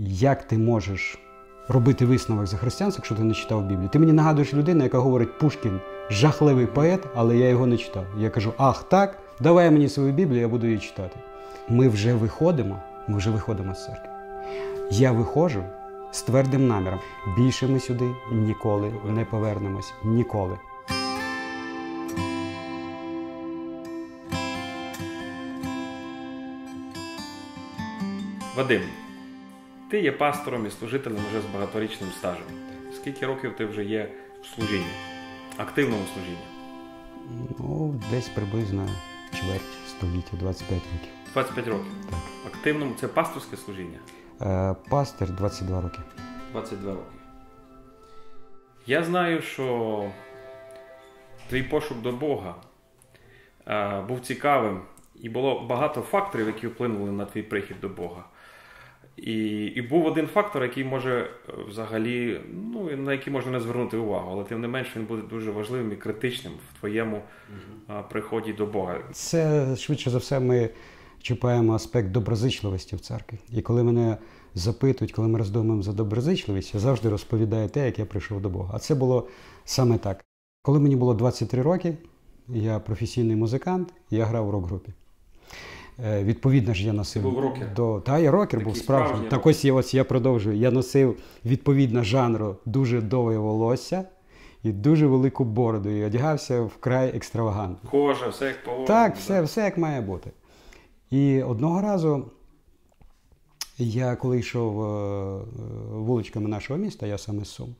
як ти можеш робити висновок за християнство, якщо ти не читав Біблію? Ти мені нагадуєш людину, яка говорить Пушкін жахливий поет, але я його не читав. Я кажу, ах, так, давай мені свою Біблію, я буду її читати. Ми вже виходимо, ми вже виходимо з церкви. Я виходжу з твердим наміром. Більше ми сюди ніколи не повернемось. Ніколи. Вадим, ти є пастором і служителем вже з багаторічним стажем. Скільки років ти вже є в служінні, активному служінні? Ну, десь приблизно чверть століття, 25 років. 25 років. Так. Активному це пасторське служіння? Е, пастир 22 роки. 22 роки. Я знаю, що твій пошук до Бога е, був цікавим, і було багато факторів, які вплинули на твій прихід до Бога. І і був один фактор, який може е, взагалі, ну на який можна не звернути увагу, але тим не менше він буде дуже важливим і критичним в твоєму а, приході до Бога. Це швидше за все ми чіпаємо аспект доброзичливості в церкві. І коли мене запитують, коли ми роздумуємо за доброзичливість, я завжди розповідаю те, як я прийшов до Бога. А це було саме так. Коли мені було 23 роки, я професійний музикант, я грав в рок-групі. Е, Відповідно ж, я носив був рокер? до та я рокер Такий був справжній. Так ось я ось я продовжую. Я носив відповідно жанру дуже довге волосся і дуже велику бороду. І одягався вкрай екстравагантно. Кожа, все як положено. Так, все, все як має бути. І одного разу я, коли йшов е, вуличками нашого міста, я саме з Сум,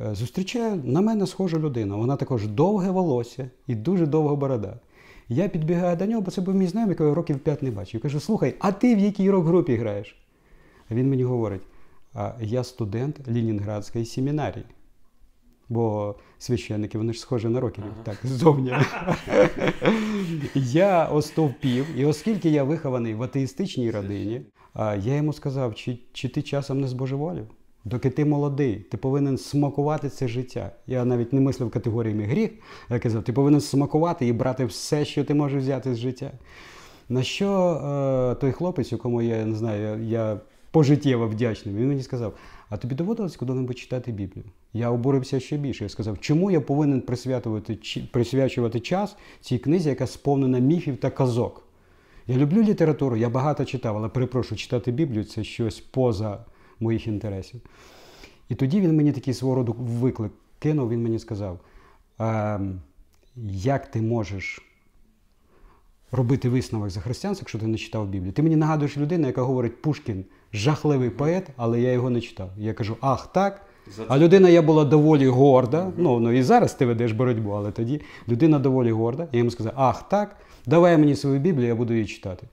е, зустрічаю на мене схожу людину. Вона також довге волосся і дуже довга борода. Я підбігаю до нього, бо це був мій знайомий, якого років п'ять не бачив. Кажу, слухай, а ти в якій рок-групі граєш? А він мені говорить: я студент Лінінградської семінарії. Бо священники, вони ж схожі на рокерів, так, ззовні. я остовпів, і оскільки я вихований в атеїстичній родині, я йому сказав, чи, чи ти часом не збожеволів? Доки ти молодий, ти повинен смакувати це життя. Я навіть не мислив категоріями гріх, я казав, ти повинен смакувати і брати все, що ти можеш взяти з життя. На що е, той хлопець, якому я не знаю, я, пожиттєво вдячний, він мені сказав: а тобі доводилось коли-небудь читати Біблію? Я обурився ще більше. Я сказав, чому я повинен присвятувати, чи- присвячувати час цій книзі, яка сповнена міфів та казок? Я люблю літературу, я багато читав, але перепрошую, читати Біблію це щось поза моїх інтересів. І тоді він мені такий свого роду виклик кинув, він мені сказав: ем, як ти можеш робити висновок за християнство, якщо ти не читав Біблію? Ти мені нагадуєш людину, яка говорить Пушкін жахливий поет, але я його не читав. Я кажу, ах, так. А людина я була доволі горда. Ну, ну і зараз ти ведеш боротьбу, але тоді людина доволі горда. Я йому сказав, ах, так, давай мені свою Біблію, я буду її читати.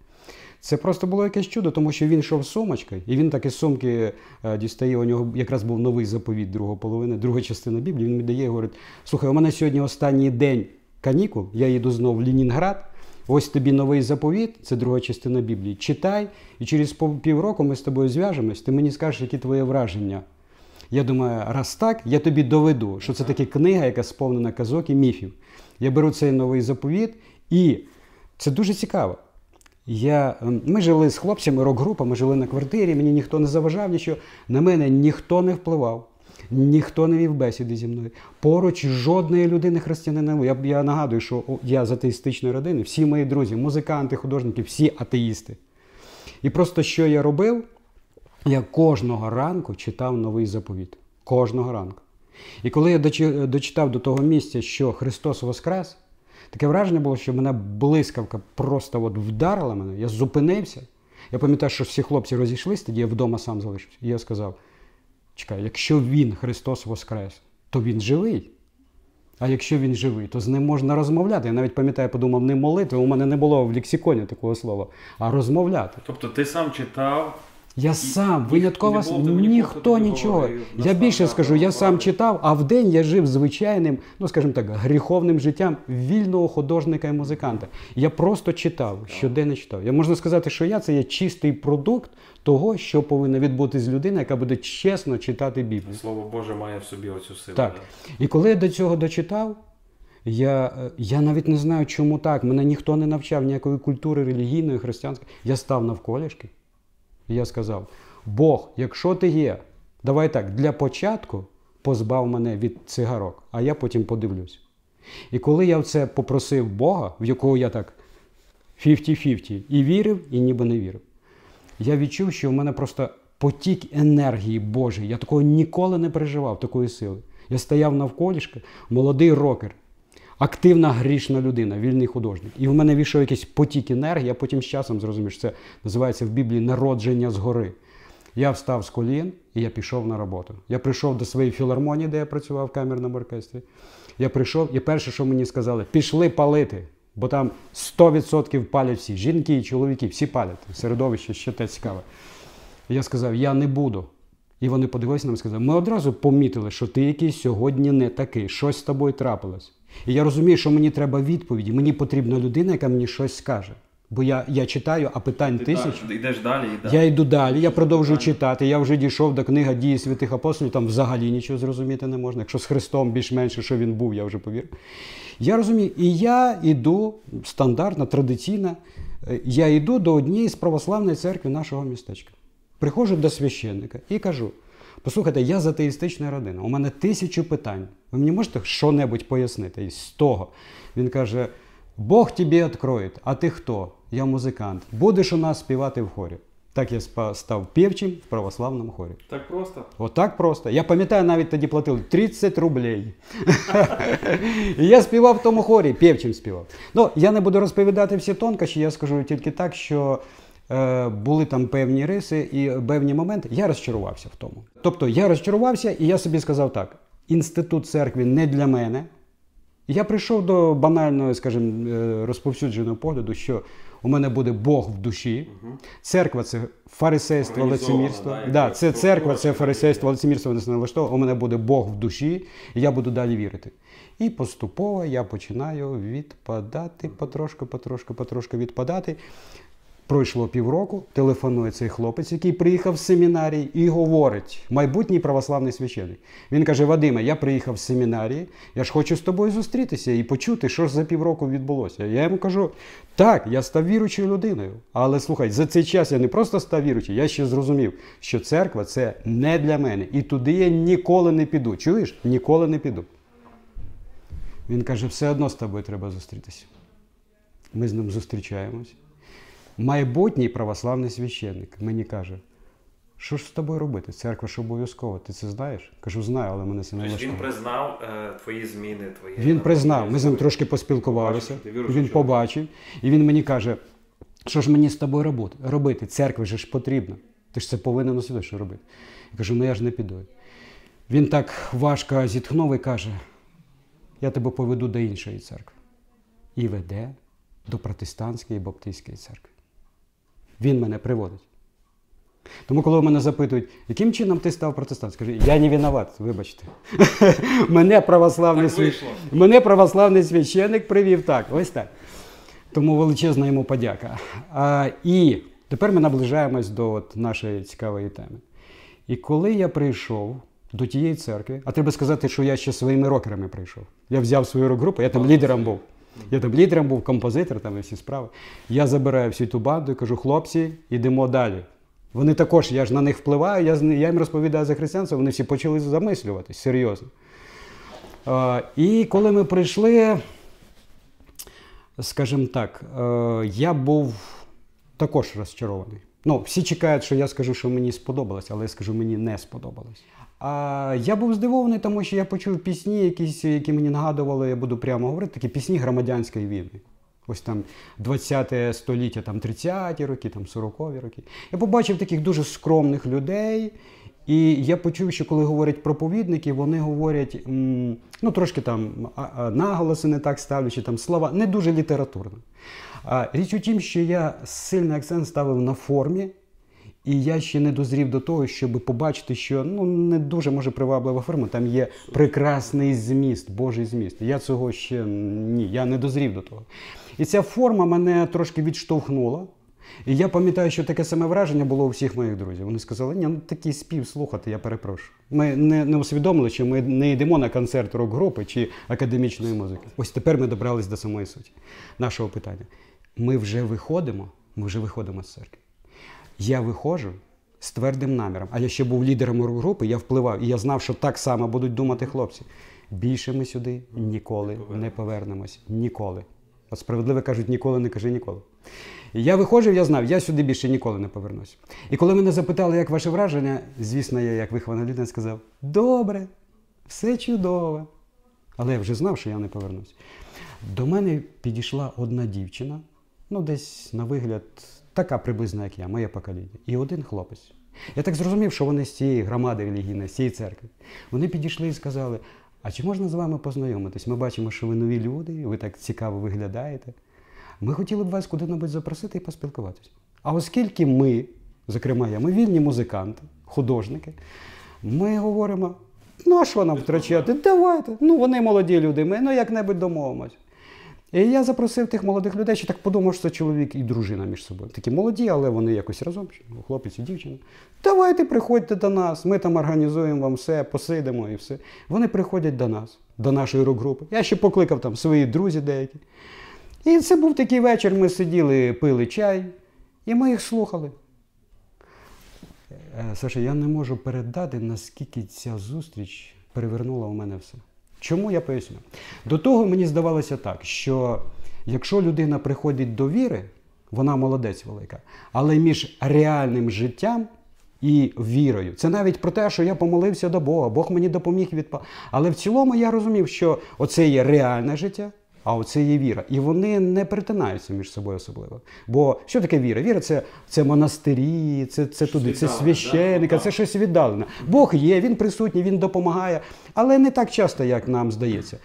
Це просто було якесь чудо, тому що він йшов з сумочкою, і він так із сумки е, дістає. У нього якраз був новий заповіт другої половини, друга частина Біблії. Він мені дає і говорить: слухай, у мене сьогодні останній день канікул, я їду знову в Лінінград. Ось тобі новий заповіт, це друга частина Біблії. Читай, і через півроку ми з тобою зв'яжемось, ти мені скажеш, які твої враження. Я думаю, раз так, я тобі доведу, що це таки книга, яка сповнена казок і міфів. Я беру цей новий заповіт, і це дуже цікаво. Я, ем, ми жили з хлопцями, рок-група, ми жили на квартирі, мені ніхто не заважав нічого. На мене ніхто не впливав, ніхто не вів бесіди зі мною. Поруч жодної людини християнина. Я, я нагадую, що я з атеїстичної родини, всі мої друзі, музиканти, художники, всі атеїсти. І просто що я робив? Я кожного ранку читав новий заповіт. Кожного ранку. І коли я дочитав до того місця, що Христос Воскрес, таке враження було, що мене блискавка просто от вдарила мене. Я зупинився. Я пам'ятаю, що всі хлопці розійшлись, тоді я вдома сам залишився. І я сказав: чекай, якщо він, Христос Воскрес, то він живий. А якщо він живий, то з ним можна розмовляти. Я навіть пам'ятаю, подумав, не молитви, у мене не було в лексиконі такого слова, а розмовляти. Тобто ти сам читав, Я сам винятково ніхто нічого. Я більше скажу, я сам читав, а вдень я жив звичайним, ну скажімо так, гріховним життям вільного художника і музиканта. Я просто читав, щоденно читав. Я можна сказати, що я це є чистий продукт того, що повинна відбутись людина, яка буде чесно читати Біблію. Слово Боже має в собі оцю силу. Так. да? І коли я до цього дочитав, я, е, я навіть не знаю, чому так. Мене ніхто не навчав ніякої культури релігійної, християнської. Я став навколішки. І я сказав: Бог, якщо ти є, давай так, для початку позбав мене від цигарок, а я потім подивлюсь. І коли я це попросив Бога, в якого я так 50-50, і вірив, і ніби не вірив, я відчув, що в мене просто потік енергії Божої. Я такого ніколи не переживав, такої сили. Я стояв навколішки, молодий рокер, активна грішна людина, вільний художник. І в мене війшов якийсь потік енергії, я потім з часом зрозумів, що це називається в Біблії народження згори. Я встав з колін і я пішов на роботу. Я прийшов до своєї філармонії, де я працював в камерному оркестрі. Я прийшов, і перше, що мені сказали, пішли палити, бо там 100% палять всі. Жінки і чоловіки, всі палять. Середовище ще те цікаве. Я сказав, я не буду. І вони подивилися на мене і сказали, ми одразу помітили, що ти якийсь сьогодні не такий, щось з тобою трапилось. І я розумію, що мені треба відповіді. Мені потрібна людина, яка мені щось скаже. Бо я, я читаю, а питань Ти тисяч. так, йдеш далі і далі. Я йду далі, я продовжую читати. Я вже дійшов до книги дії святих апостолів, там взагалі нічого зрозуміти не можна. Якщо з Христом більш-менше, що він був, я вже повірив. Я розумію, і я йду стандартно, традиційно, е, я йду до однієї з православної церкви нашого містечка. Приходжу до священника і кажу: послухайте, я з атеїстичної родини, у мене тисячу питань. Ви мені можете що-небудь пояснити із того? Він каже: Бог тобі відкроє, а ти хто? Я музикант. Будеш у нас співати в хорі. Так я став півчим в православному хорі. Так просто. Отак просто. Я пам'ятаю, навіть тоді платили 30 рублей. І я співав в тому хорі, півчим співав. Ну, я не буду розповідати всі тонкощі, я скажу тільки так, що були там певні риси і певні моменти. Я розчарувався в тому. Тобто я розчарувався, і я собі сказав так: інститут церкви не для мене. Я прийшов до банального, скажімо, е, розповсюдженого погляду, що у мене буде Бог в душі. Церква це фарисейство, лицемірство. да, Да, це церква, це фарисейство, лицемірство не налаштовує. У мене буде Бог в душі, і я буду далі вірити. І поступово я починаю відпадати потрошку, потрошку, потрошку відпадати. Пройшло півроку, телефонує цей хлопець, який приїхав з семінарії, і говорить, майбутній православний священник. Він каже: Вадиме, я приїхав з семінарії, я ж хочу з тобою зустрітися і почути, що ж за півроку відбулося. Я йому кажу: так, я став віручою людиною. Але слухай, за цей час я не просто став віручим, я ще зрозумів, що церква це не для мене. І туди я ніколи не піду. Чуєш? Ніколи не піду. Він каже: все одно з тобою треба зустрітися. Ми з ним зустрічаємось. Майбутній православний священник мені каже, що ж з тобою робити? Церква ж обов'язково. Ти це знаєш? Кажу, знаю, але мене це не Тобто він признав е, твої зміни, твої. Він признав, ми з ним трошки поспілкувалися. Він побачив, і він мені каже, що ж мені з тобою робити? робити? Церкві же ж потрібно. Ти ж це повинен усвідомити, що робити. Я кажу, ну я ж не піду. Він так важко зітхнув і каже: я тебе поведу до іншої церкви. І веде до протестантської і баптистської церкви. Він мене приводить. Тому, коли мене запитують, яким чином ти став протестантом, скажи, я не виноват, вибачте. мене, православний Так свя- мене православний священник привів так, ось так. Тому величезна йому подяка. А, і тепер ми наближаємось до от, нашої цікавої теми. І коли я прийшов до тієї церкви, а треба сказати, що я ще своїми рокерами прийшов. Я взяв свою рок-групу, я там лідером був. Я там лідером був, композитор, там і всі справи. Я забираю всю ту банду і кажу, хлопці, йдемо далі. Вони також, я ж на них впливаю, я, я їм розповідаю за християнство, вони всі почали замислюватись серйозно. А, і коли ми прийшли, скажімо так, е, я був також розчарований. Ну, всі чекають, що я скажу, що мені сподобалось, але я скажу, мені не сподобалось. А я був здивований, тому що я почув пісні, якісь, які мені нагадували, я буду прямо говорити, такі пісні громадянської війни. Ось там 20 століття, там 30-ті роки, там 40-ві роки. Я побачив таких дуже скромних людей, і я почув, що коли говорять проповідники, вони говорять ну трошки там наголоси не так ставлячи, там слова не дуже літературно. Річ у тім, що я сильний акцент ставив на формі, і я ще не дозрів до того, щоб побачити, що ну не дуже може приваблива форма. Там є прекрасний зміст, Божий зміст. Я цього ще ні, я не дозрів до того. І ця форма мене трошки відштовхнула. І я пам'ятаю, що таке саме враження було у всіх моїх друзів. Вони сказали, ні, ну такий спів слухати, я перепрошую. Ми не, не усвідомили, що ми не йдемо на концерт рок-групи чи академічної музики. Ось тепер ми добрались до самої суті нашого питання. Ми вже виходимо, ми вже виходимо з церкви. Я виходжу, з твердим наміром. А я ще був лідером групи, я впливав, і я знав, що так само будуть думати хлопці. Більше ми сюди ніколи не повернемось. Ніколи. От справедливо кажуть, ніколи не кажи ніколи. І я виходжу, я знав, я сюди більше ніколи не повернусь. І коли мене запитали, як ваше враження, звісно, я, як вихована людина, сказав: добре, все чудово. Але я вже знав, що я не повернусь. До мене підійшла одна дівчина, ну десь на вигляд, така приблизно, як я, моє покоління, і один хлопець. Я так зрозумів, що вони з цієї громади релігійної, з цієї церкви. Вони підійшли і сказали: а чи можна з вами познайомитись? Ми бачимо, що ви нові люди, ви так цікаво виглядаєте. Ми хотіли б вас куди-небудь запросити і поспілкуватися. А оскільки ми, зокрема я, ми вільні музиканти, художники, ми говоримо, ну а що нам втрачати? Давайте. Ну вони молоді люди, ми ну як-небудь домовимось. І я запросив тих молодих людей, що так подумав, що це чоловік і дружина між собою. Такі молоді, але вони якось разом, хлопець і дівчина. Давайте приходьте до нас, ми там організуємо вам все, посидимо і все. Вони приходять до нас, до нашої рок-групи. Я ще покликав там свої друзі деякі. І це був такий вечір, ми сиділи, пили чай, і ми їх слухали. Е, Саша, я не можу передати, наскільки ця зустріч перевернула у мене все. Чому я поясню? До того мені здавалося так, що якщо людина приходить до віри, вона молодець велика, але між реальним життям і вірою. Це навіть про те, що я помолився до Бога, Бог мені допоміг відпа. Але в цілому я розумів, що оце є реальне життя, а оце є віра. І вони не перетинаються між собою особливо. Бо що таке віра? Віра це, це монастирі, це, це туди, це священника, це щось віддалене. Бог є, він присутній, він допомагає, але не так часто, як нам здається.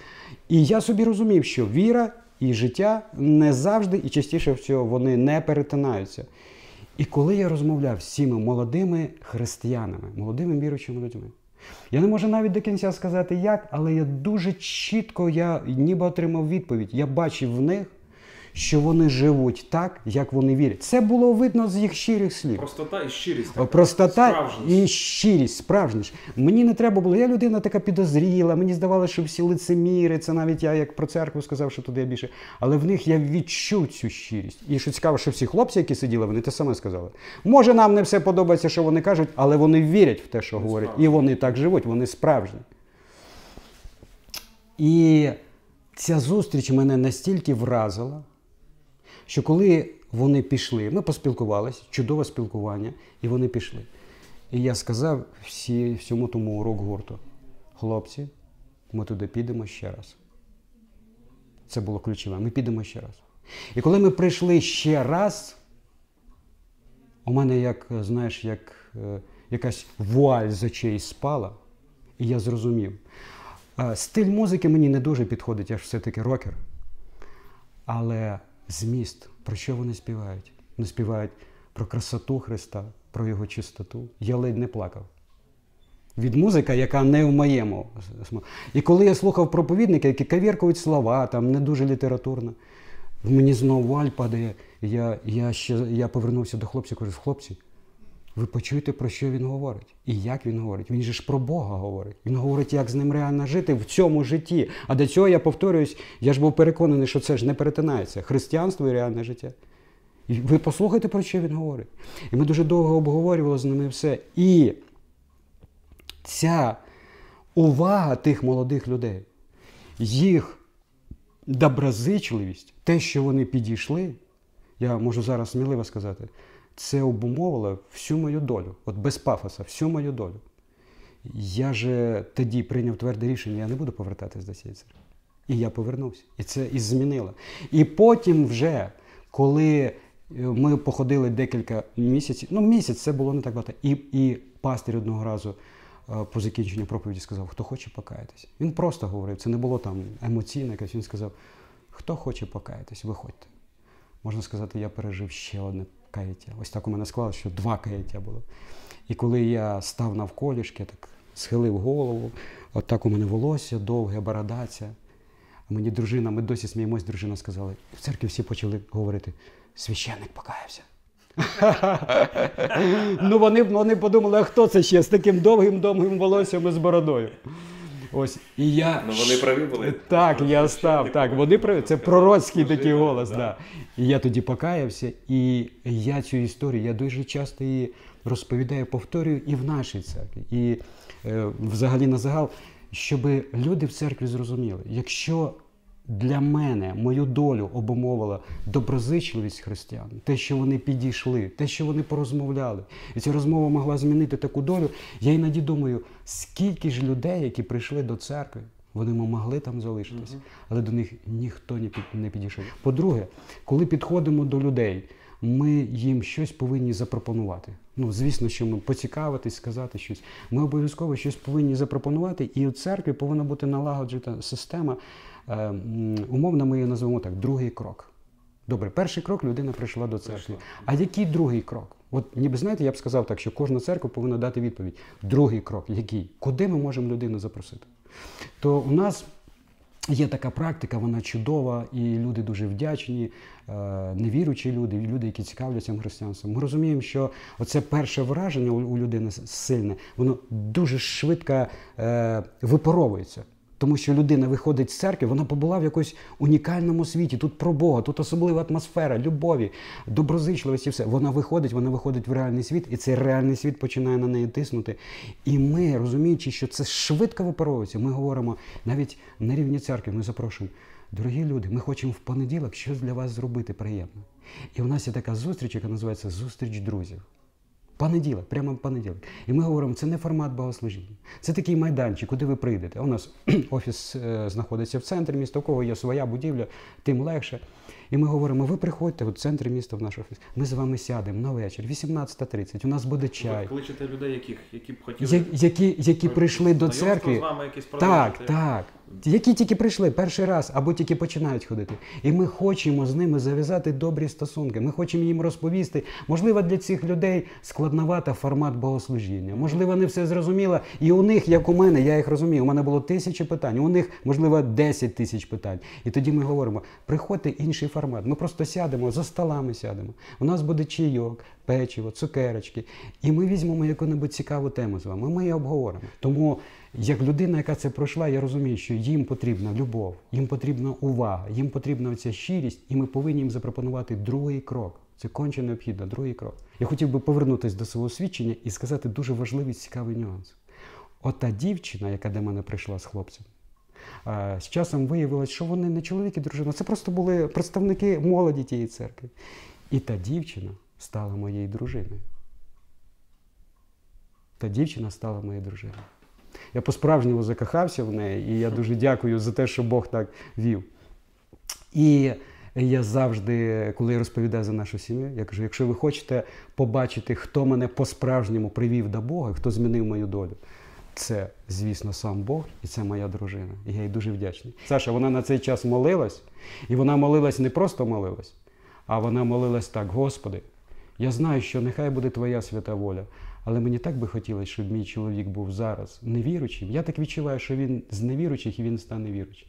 І я собі розумів, що віра і життя не завжди і частіше всього вони не перетинаються. І коли я розмовляв з цими молодими християнами, молодими віруючими людьми, я не можу навіть до кінця сказати як, але я дуже чітко я ніби отримав відповідь. Я бачив в них, що вони живуть так, як вони вірять. Це було видно з їх щирих слів. Простота і щирість. така, Простота справжність. і щирість, справжність. Мені не треба було. Я людина така підозріла. Мені здавалося, що всі лицеміри. Це навіть я як про церкву сказав, що туди я більше. Але в них я відчув цю щирість. І що цікаво, що всі хлопці, які сиділи, вони те саме сказали. Може, нам не все подобається, що вони кажуть, але вони вірять в те, що говорять. І вони так живуть, вони справжні. І ця зустріч мене настільки вразила, що коли вони пішли, ми поспілкувалися, чудове спілкування, і вони пішли. І я сказав всі, всьому тому урок гурту: хлопці, ми туди підемо ще раз. Це було ключове. Ми підемо ще раз. І коли ми прийшли ще раз, у мене, як, знаєш, як е, якась вуаль з очей спала, і я зрозумів. Е, Стиль музики мені не дуже підходить, я ж все-таки рокер. Але зміст, про що вони співають? Вони співають про красоту Христа, про його чистоту. Я ледь не плакав. Від музика, яка не в моєму. І коли я слухав проповідника, які кавіркують слова, там не дуже літературно, мені знову валь падає. Я, я, ще, я повернувся до хлопців, кажу, хлопці, ви почуєте, про що він говорить і як він говорить. Він же ж про Бога говорить. Він говорить, як з ним реально жити в цьому житті. А до цього я повторююсь, я ж був переконаний, що це ж не перетинається. Християнство і реальне життя. І ви послухайте, про що він говорить. І ми дуже довго обговорювали з ними все. І ця увага тих молодих людей, їх доброзичливість, те, що вони підійшли, я можу зараз сміливо сказати, це обумовило всю мою долю, от без пафоса, всю мою долю. Я же тоді прийняв тверде рішення, я не буду повертатись до цієї церкви. І я повернувся. І це і змінило. І потім, вже, коли е, ми походили декілька місяців, ну місяць це було не так багато. І, і пастир одного разу е, по закінченню проповіді сказав, хто хоче покаятись. Він просто говорив, це не було там емоційно якось. Він сказав, хто хоче покаятись, виходьте. Можна сказати, я пережив ще одне каяття. Ось так у мене склалося, що два каяття було. І коли я став навколішки, так схилив голову, от так у мене волосся довге, бородаця. Мені дружина, ми досі сміємось, дружина сказала, в церкві всі почали говорити, священник покаявся. ну вони, вони подумали, а хто це ще з таким довгим довгим волоссям і з бородою. Ось, і я... Ну, вони праві були. Так, я став. Так, вони праві. Це пророцький такий голос. Да. І я тоді покаявся, і я цю історію, я дуже часто її розповідаю, повторюю і в нашій церкві, і е, взагалі на загал, щоб люди в церкві зрозуміли, якщо для мене мою долю обумовила доброзичливість християн, те, що вони підійшли, те, що вони порозмовляли, і ця розмова могла змінити таку долю. Я іноді думаю, скільки ж людей, які прийшли до церкви, вони могли там залишитися, але до них ніхто не під- не підійшов. По-друге, коли підходимо до людей, ми їм щось повинні запропонувати. Ну, звісно, що ми поцікавитись, сказати щось. Ми обов'язково щось повинні запропонувати, і у церкві повинна бути налагоджена система. Е, Умовно, ми її назвемо так: другий крок. Добре, перший крок людина прийшла до церкви. А який другий крок? От ніби знаєте, я б сказав так, що кожна церква повинна дати відповідь. Другий крок, який? Куди ми можемо людину запросити? То у нас Є така практика, вона чудова, і люди дуже вдячні, е, невіруючі люди, люди, які цікавляться християнством. Ми розуміємо, що оце перше враження у, у людини сильне, воно дуже швидко е, випаровується. Тому що людина виходить з церкви, вона побула в якомусь унікальному світі. Тут про Бога, тут особлива атмосфера, любові, доброзичливості, все. Вона виходить, вона виходить в реальний світ, і цей реальний світ починає на неї тиснути. І ми, розуміючи, що це швидко випаровується, ми говоримо навіть на рівні церкви, ми запрошуємо. Дорогі люди, ми хочемо в понеділок щось для вас зробити приємне. І у нас є така зустріч, яка називається Зустріч друзів. Понеділок, прямо понеділок. І ми говоримо, це не формат богослужіння. Це такий майданчик, куди ви прийдете. У нас офіс е, знаходиться в центрі міста, у кого є своя будівля, тим легше. І ми говоримо, ви приходьте в центрі міста в наш офіс. Ми з вами сядемо на вечір, 18.30, у нас буде чай. Ви кличете людей, яких, які б хотіли Я- Які, які прийшли до церкви. з вами якісь Так, так. Які тільки прийшли перший раз або тільки починають ходити. І ми хочемо з ними зав'язати добрі стосунки. Ми хочемо їм розповісти. Можливо, для цих людей складновата формат богослужіння. Можливо, не все зрозуміло. І у них, як у мене, я їх розумію, у мене було тисячі питань, у них, можливо, 10 тисяч питань. І тоді ми говоримо: приходьте інший формат. Ми просто сядемо, за столами сядемо. У нас буде чайок, печиво, цукерочки. І ми візьмемо яку-небудь цікаву тему з вами. Ми її обговоримо. Тому, як людина, яка це пройшла, я розумію, що їм потрібна любов, їм потрібна увага, їм потрібна ця щирість, і ми повинні їм запропонувати другий крок. Це конче необхідно, другий крок. Я хотів би повернутися до свого свідчення і сказати дуже важливий цікавий нюанс. Ота дівчина, яка до мене прийшла з хлопцем, з часом виявилось, що вони не чоловік і дружина, це просто були представники молоді тієї церкви. І та дівчина стала моєю дружиною. Та дівчина стала моєю дружиною. Я по-справжньому закохався в неї, і я дуже дякую за те, що Бог так вів. І я завжди, коли я розповідаю за нашу сім'ю, я кажу: якщо ви хочете побачити, хто мене по-справжньому привів до Бога, хто змінив мою долю, це, звісно, сам Бог і це моя дружина. І я їй дуже вдячний. Саша, вона на цей час молилась, і вона молилась не просто молилась, а вона молилась так: Господи, я знаю, що нехай буде Твоя свята воля. Але мені так би хотілося, щоб мій чоловік був зараз невіруючим. Я так відчуваю, що він з невіруючих і він стане віруючим.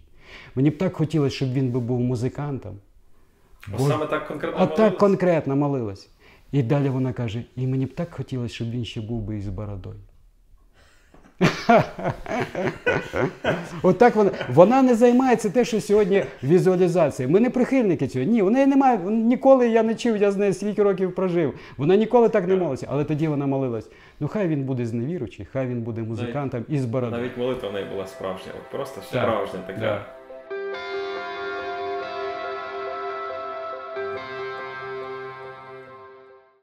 Мені б так хотілося, щоб він би був музикантом. Бо- саме так конкретно От так конкретно молилась. І далі вона каже: і мені б так хотілося, щоб він ще був би із бородою. Отак вона. Вона не займається те, що сьогодні візуалізація. Ми не прихильники цього. Ні, у неї немає. Ніколи я не чув, я з нею скільки років прожив. Вона ніколи так не молилася. Але тоді вона молилась. Ну хай він буде зневіручий, хай він буде музикантом із бородою. Навіть молитва в неї була справжня, от просто справжня така.